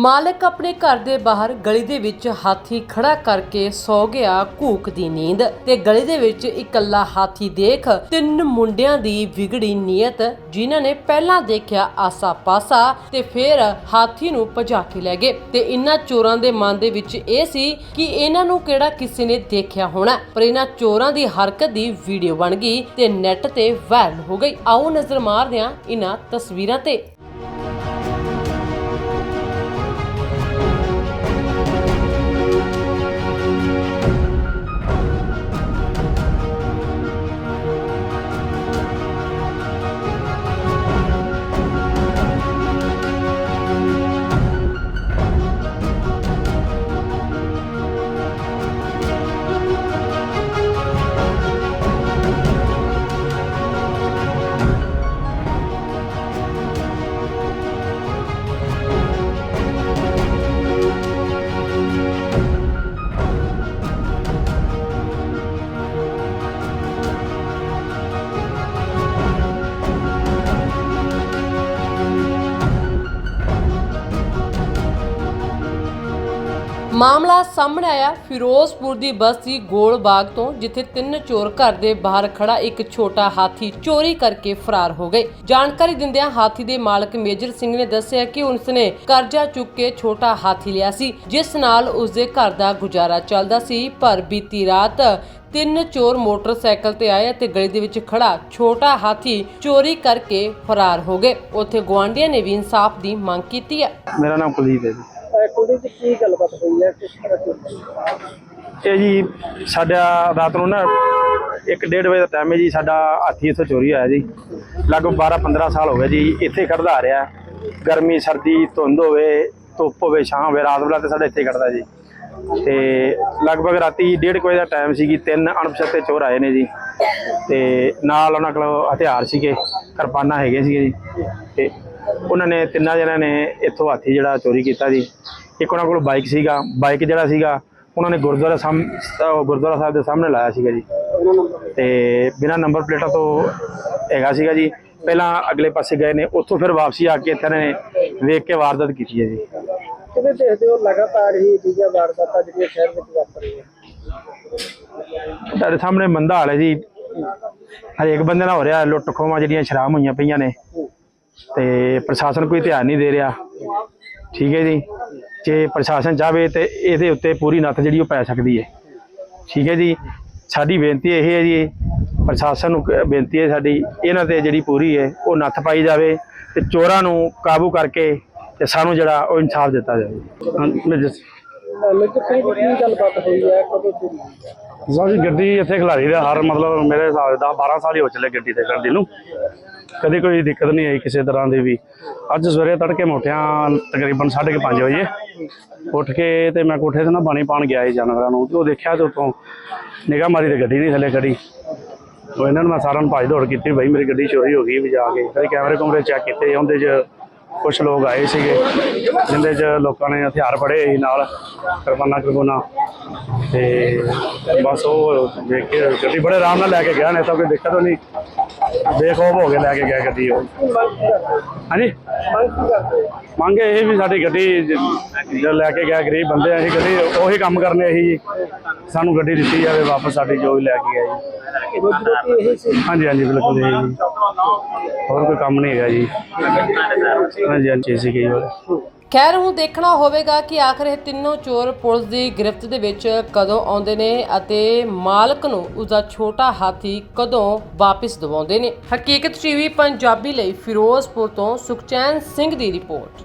ਮਾਲਕ ਆਪਣੇ ਘਰ ਦੇ ਬਾਹਰ ਗਲੀ ਦੇ ਵਿੱਚ ਹਾਥੀ ਖੜਾ ਕਰਕੇ ਸੌ ਗਿਆ ਘੂਕ ਦੀ ਨੀਂਦ ਤੇ ਗਲੀ ਦੇ ਵਿੱਚ ਇਕੱਲਾ ਹਾਥੀ ਦੇਖ ਤਿੰਨ ਮੁੰਡਿਆਂ ਦੀ ਵਿਗੜੀ ਨੀਅਤ, ਜਿਨ੍ਹਾਂ ਨੇ ਪਹਿਲਾਂ ਦੇਖਿਆ ਆਸਾ-ਪਾਸਾ ਤੇ ਫਿਰ ਹਾਥੀ ਨੂੰ ਭਜਾ ਕੇ ਲੈ ਗਏ। ਤੇ ਇਨ੍ਹਾਂ ਚੋਰਾਂ ਦੇ ਮਨ ਦੇ ਵਿੱਚ ਇਹ ਸੀ ਕਿ ਇਹਨਾਂ ਨੂੰ ਕਿਹੜਾ ਕਿਸੇ ਨੇ ਦੇਖਿਆ ਹੋਣਾ। ਪਰ ਇਹਨਾਂ ਚੋਰਾਂ ਦੀ ਹਰਕਤ ਦੀ ਵੀਡੀਓ ਬਣ ਗਈ ਤੇ ਨੈਟ ਤੇ ਵਾਇਰਲ ਹੋ ਗਈ। ਆਓ ਨਜ਼ਰ ਮਾਰਦੇ ਹਾਂ ਇਹਨਾਂ ਤਸਵੀਰਾਂ ਤੇ। ਮਾਮਲਾ ਸਾਹਮਣੇ ਆਇਆ। ਫਿਰੋਜ਼ਪੁਰ ਦੀ ਬਸਤੀ ਗੋਲਬਾਗ ਤੋਂ, ਜਿੱਥੇ ਤਿੰਨ ਚੋਰ ਘਰ ਦੇ ਬਾਹਰ ਖੜਾ ਇੱਕ ਛੋਟਾ ਹਾਥੀ ਚੋਰੀ ਕਰਕੇ ਫਰਾਰ ਹੋ ਗਏ। ਜਾਣਕਾਰੀ ਦਿੰਦਿਆਂ ਹਾਥੀ ਦੇ ਮਾਲਕ ਮੇਜਰ ਸਿੰਘ ਨੇ ਦੱਸਿਆ ਕਿ ਉਸਨੇ ਕਰਜ਼ਾ ਚੁੱਕ ਕੇ ਛੋਟਾ ਹਾਥੀ ਲਿਆ ਸੀ, ਜਿਸ ਨਾਲ ਉਸਦੇ ਘਰ ਦਾ ਗੁਜ਼ਾਰਾ ਚੱਲਦਾ ਸੀ। ਪਰ ਬੀਤੀ ਰਾਤ ਤਿੰਨ ਚੋਰ ਮੋਟਰਸਾਈਕਲ ਤੇ ਆਏ ਅਤੇ ਗਲੀ ਦੇ ਵਿੱਚ ਖੜਾ ਛੋਟਾ ਹਾਥੀ ਚੋਰੀ ਕਰਕੇ ਫਰਾਰ ਹੋ ਗਏ। ਉੱਥੇ ਗੁਆਂਢੀਆਂ ਨੇ ਵੀ ਇਨਸਾਫ ਦੀ ਮੰਗ ਕੀਤੀ ਹੈ। ਮੇਰਾ ਨਾਮ ਕੁਲਦੀਪ ਹੈ ਜੀ। ਕੁੜੀ ਦੀ ਕੀ ਗੱਲਬਾਤ ਹੋਈ ਹੈ, ਕਿਸ ਤਰ੍ਹਾਂ ਇਹ ਜੀ, ਸਾਡਾ ਰਾਤ ਨੂੰ ਨਾ 1:30 ਵਜੇ ਦਾ ਟਾਈਮ ਹੈ ਜੀ, ਸਾਡਾ ਹਾਥੀ ਇੱਥੋਂ ਚੋਰੀ ਹੋਇਆ ਜੀ। ਲਗਭਗ 12-15 ਸਾਲ ਹੋ ਗਏ ਜੀ, ਇੱਥੇ ਖੜਦਾ ਆ ਰਿਹਾ। ਗਰਮੀ, ਸਰਦੀ, ਧੁੰਦ ਹੋਵੇ, ਧੁੱਪ ਹੋਵੇ, ਛਾਂ ਹੋਵੇ, ਰਾਤ ਵੇਲਾ ਤੇ ਸਾਡਾ ਇੱਥੇ ਖੜਦਾ ਜੀ। ਤੇ ਲਗਭਗ ਰਾਤੀ 1:30 ਵਜੇ ਦਾ ਟਾਈਮ ਸੀਗੀ, ਤਿੰਨ ਅਣਪਛਾਤੇ ਚੋਰ ਆਏ ਨੇ ਜੀ। ਤੇ ਨਾਲ ਉਹਨਾਂ ਕੋਲ ਹਥਿਆਰ ਸੀਗੇ, ਕਿਰਪਾਨਾਂ ਹੈਗੇ ਸੀਗੇ ਜੀ। ਤੇ ਉਹਨਾਂ ਨੇ ਤਿੰਨਾਂ ਜਣਿਆਂ ਨੇ ਇੱਥੋਂ ਹਾਥੀ ਜਿਹੜਾ ਚੋਰੀ ਕੀਤਾ ਜੀ। ਇੱਕ ਉਹਨਾਂ ਕੋਲ ਬਾਈਕ ਸੀਗਾ ਬਾਈਕ ਜਿਹੜਾ ਸੀਗਾ ਉਹਨਾਂ ਨੇ ਗੁਰਦੁਆਰਾ ਅਹ ਗੁਰਦੁਆਰਾ ਸਾਹਿਬ ਦੇ ਸਾਹਮਣੇ ਲਾਇਆ ਸੀਗਾ ਜੀ। ਤੇ ਬਿਨਾਂ ਨੰਬਰ ਪਲੇਟਾਂ ਤੋਂ ਹੈਗਾ ਸੀਗਾ ਜੀ। ਪਹਿਲਾਂ ਅਗਲੇ ਪਾਸੇ ਗਏ ਨੇ ਉੱਥੋਂ ਫਿਰ ਵਾਪਸੀ ਆ ਕੇ ਇੱਥੇ ਨੇ ਵੇਖ ਕੇ ਵਾਰਦਾਤ ਕੀਤੀ ਹੈ ਜੀ। ਕਿਵੇਂ ਦੇਖਦੇ ਹੋ ਲਗਾਤਾਰ ਹੀ ਜਿਹੜੀਆਂ ਵਾਰਦਾਤਾਂ ਜਿਹੜੀਆਂ ਸ਼ਹਿਰ ਵਿੱਚ ਵਾਪਰ ਰਹੀਆਂ ਤੁਹਾਡੇ ਸਾਹਮਣੇ ਮੰਦਾ ਹਾਲ ਹੈ ਜੀ। ਹਰੇਕ ਬੰਦੇ ਨਾਲ ਹੋ ਰਿਹਾ ਲੁੱਟ ਖੋਹਾਂ ਜਿਹੜੀਆਂ ਸ਼ਰਾਮ ਹੋਈਆਂ ਪਈਆਂ ਨੇ। ਤੇ ਪ੍ਰਸ਼ਾਸਨ ਕੋਈ ਧਿਆਨ ਨਹੀਂ ਦੇ ਰਿਹਾ। ਠੀਕ ਹੈ ਜੀ? ਜੇ ਪ੍ਰਸ਼ਾਸਨ ਚਾਹਵੇ ਤੇ ਇਹਦੇ ਉੱਤੇ ਪੂਰੀ ਨੱਥ ਜਿਹੜੀ ਉਹ ਪੈ ਸਕਦੀ ਹੈ। ਠੀਕ ਹੈ ਜੀ? ਸਾਡੀ ਬੇਨਤੀ ਇਹ ਹੈ ਜੀ, ਪ੍ਰਸ਼ਾਸਨ ਨੂੰ ਬੇਨਤੀ ਹੈ ਸਾਡੀ, ਇਹਨਾਂ ਤੇ ਜਿਹੜੀ ਪੂਰੀ ਹੈ, ਉਹ ਨੱਥ ਪਾਈ ਜਾਵੇ ਤੇ ਚੋਰਾਂ ਨੂੰ ਕਾਬੂ ਕਰਕੇ ਤੇ ਸਾਨੂੰ ਜਿਹੜਾ ਉਹ ਇਨਸਾਫ ਦਿੱਤਾ ਜਾਵੇ। ਮੈਂ ਜਿਸ- ਮਿੱਤਰ ਸਿੰਘ ਦੀ ਗੱਲਬਾਤ ਹੋਈ ਹੈ? ਕਦੋਂ ਹੋਈ ਹੈ? ਸਾਡੀ ਗੱਡੀ ਇੱਥੇ ਖਿਲਾਰੀ ਦਾ ਹਰ ਮਤਲਬ ਮੇਰੇ ਹਿਸਾਬ ਦਾ 12 ਸਾਲ ਹੀ ਹੋ ਚੱਲੇ ਗੱਡੀ ਤੇ ਖੜਦੀ ਨੂੰ। ਕਦੇ ਕੋਈ ਦਿੱਕਤ ਨਹੀਂ ਆਈ ਕਿਸੇ ਤਰ੍ਹਾਂ ਦੀ ਵੀ। ਅੱਜ ਸਵੇਰੇ ਤੜਕੇ ਮੋਟਿਆਂ ਤਕਰੀਬਨ 5:30 ਵਜੇ। ਉੱਠ ਕੇ ਤੇ ਮੈਂ ਕੋਠੇ ਤੇ ਨਾ ਪਾਣੀ ਪਾਣ ਗਿਆ ਸੀ ਜਾਨਵਰਾਂ ਨੂੰ। ਉਹ ਦੇਖਿਆ ਤੇ ਉਤੋਂ ਨਿਗਾਹ ਮਾਰੀ ਤੇ ਗੱਡੀ ਨਹੀਂ ਥੱਲੇ ਖੜੀ। ਉਹ ਇਹਨਾਂ ਨੂੰ ਮੈਂ ਸਾਰਿਆਂ ਨੂੰ ਭੱਜ ਦੌੜ ਕੀਤੀ, ਬਈ ਮੇਰੀ ਗੱਡੀ ਚੋਰੀ ਹੋ ਗਈ ਵੀ ਜਾ ਕੇ। ਕਦੇ ਕੈਮਰੇ ਕੁਮਰੇ ਚੈੱਕ ਕੀਤੇ, ਉਹਦੇ 'ਚ ਕੁਝ ਲੋਕ ਆਏ ਸੀਗੇ, ਜਿੰਦੇ 'ਚ ਲੋਕਾਂ ਨੇ ਹਥਿਆਰ ਫੜੇ ਸੀ ਨਾਲ ਕਿਰਪਾਨਾਂ ਕਿਰਪਾਨਾਂ ਤੇ ਬਸ ਉਹ ਦੇਖ ਕੇ ਗੱਡੀ ਬੜੇ ਆਰਾਮ ਨਾਲ ਲੈ ਕੇ ਗਿਆ ਨੇ ਤਾਂ ਕੋਈ ਦਿੱਕਤ ਨਹੀਂ। ਬੇਖੌਫ ਹੋ ਕੇ ਲੈ ਕੇ ਗਿਆ ਗੱਡੀ ਉਹ। ਹਾਂਜੀ? ਮੰਗ ਇਹ ਵੀ ਸਾਡੀ ਗੱਡੀ ਜ- ਜੋ ਲੈ ਕੇ ਗਿਆ ਗਰੀਬ ਬੰਦੇ ਆ, ਅਸੀਂ ਗੱਡੀ ਉਹੀ ਕੰਮ ਕਰਨੇ ਅਸੀਂ ਜੀ ਸਾਨੂੰ ਗੱਡੀ ਦਿੱਤੀ ਜਾਵੇ ਵਾਪਸ ਸਾਡੀ ਜੋ ਵੀ ਲੈ ਕੇ ਗਿਆ ਜੀ। ਹਾਂਜੀ ਹਾਂਜੀ ਬਿਲਕੁਲ ਜੀ। ਹੋਰ ਕੋਈ ਕੰਮ ਨਹੀਂ ਹੈਗਾ ਜੀ। ਹਾਂਜੀ ਹਾਂਜੀ ਸੀ ਗਈ ਹੋਰ ਖੈਰ ਹੁਣ ਦੇਖਣਾ ਹੋਵੇਗਾ ਕਿ ਆਖਰ ਇਹ ਤਿੰਨੋਂ ਚੋਰ ਪੁਲਿਸ ਦੀ ਗ੍ਰਿਫਤ ਦੇ ਵਿੱਚ ਕਦੋਂ ਆਉਂਦੇ ਨੇ ਅਤੇ ਮਾਲਕ ਨੂੰ ਉਸਦਾ ਛੋਟਾ ਹਾਥੀ ਕਦੋਂ ਵਾਪਸ ਦਿਵਾਉਂਦੇ ਨੇ। ਹਕੀਕਤ ਟੀਵੀ ਪੰਜਾਬੀ ਲਈ ਫਿਰੋਜ਼ਪੁਰ ਤੋਂ ਸੁਖਚੈਨ ਸਿੰਘ ਦੀ ਰਿਪੋਰਟ।